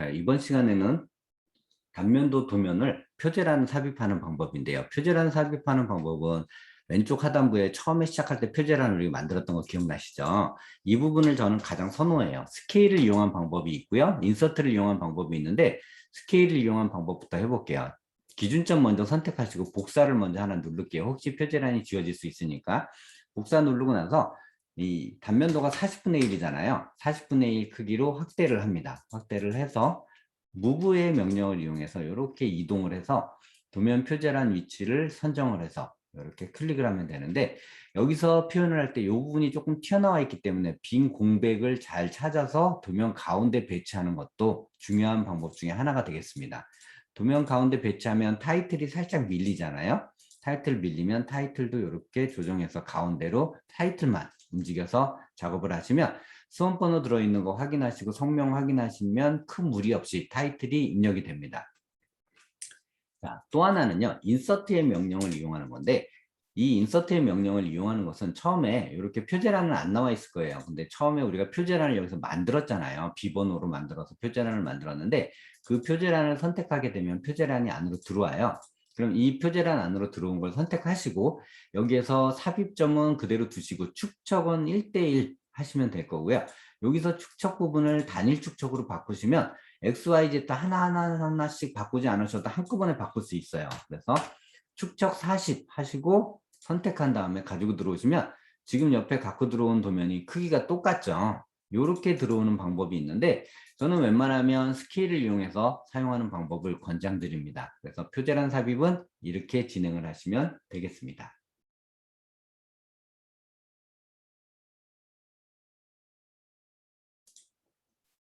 자, 이번 시간에는 단면도 도면을 표제란 삽입하는 방법인데요. 표제란 삽입하는 방법은 왼쪽 하단부에 처음에 시작할 때 표제란을 우리가 만들었던 거 기억나시죠? 이 부분을 저는 가장 선호해요. 스케일을 이용한 방법이 있고요. 인서트를 이용한 방법이 있는데 스케일을 이용한 방법부터 해볼게요. 기준점 먼저 선택하시고 복사를 먼저 하나 누를게요. 혹시 표제란이 지워질 수 있으니까 복사 누르고 나서 이 단면도가 40분의 1이잖아요. 40분의 1 크기로 확대를 합니다. 확대를 해서 무브의 명령을 이용해서 이렇게 이동을 해서 도면 표제란 위치를 선정을 해서 이렇게 클릭을 하면 되는데 여기서 표현을 할 때 이 부분이 조금 튀어나와 있기 때문에 빈 공백을 잘 찾아서 도면 가운데 배치하는 것도 중요한 방법 중에 하나가 되겠습니다. 도면 가운데 배치하면 타이틀이 살짝 밀리잖아요. 타이틀 밀리면 타이틀도 이렇게 조정해서 가운데로 타이틀만 움직여서 작업을 하시면 수험번호 들어있는 거 확인하시고 성명 확인하시면 큰 무리 없이 타이틀이 입력이 됩니다. 자, 또 하나는요. 인서트의 명령을 이용하는 건데 이 인서트의 명령을 이용하는 것은 처음에 이렇게 표제란은 안 나와 있을 거예요. 근데 처음에 우리가 표제란을 여기서 만들었잖아요. 비번호로 만들어서 표제란을 만들었는데 그 표제란을 선택하게 되면 표제란이 안으로 들어와요. 그럼 이 표제란 안으로 들어온 걸 선택하시고 여기에서 삽입점은 그대로 두시고 축척은 1대1 하시면 될 거고요. 여기서 축척 부분을 단일 축척으로 바꾸시면 XYZ 하나하나 하나씩 바꾸지 않으셔도 한꺼번에 바꿀 수 있어요. 그래서 축척 40 하시고 선택한 다음에 가지고 들어오시면 지금 옆에 갖고 들어온 도면이 크기가 똑같죠. 이렇게 들어오는 방법이 있는데 저는 웬만하면 스케일을 이용해서 사용하는 방법을 권장드립니다. 그래서 표제란 삽입은 이렇게 진행을 하시면 되겠습니다.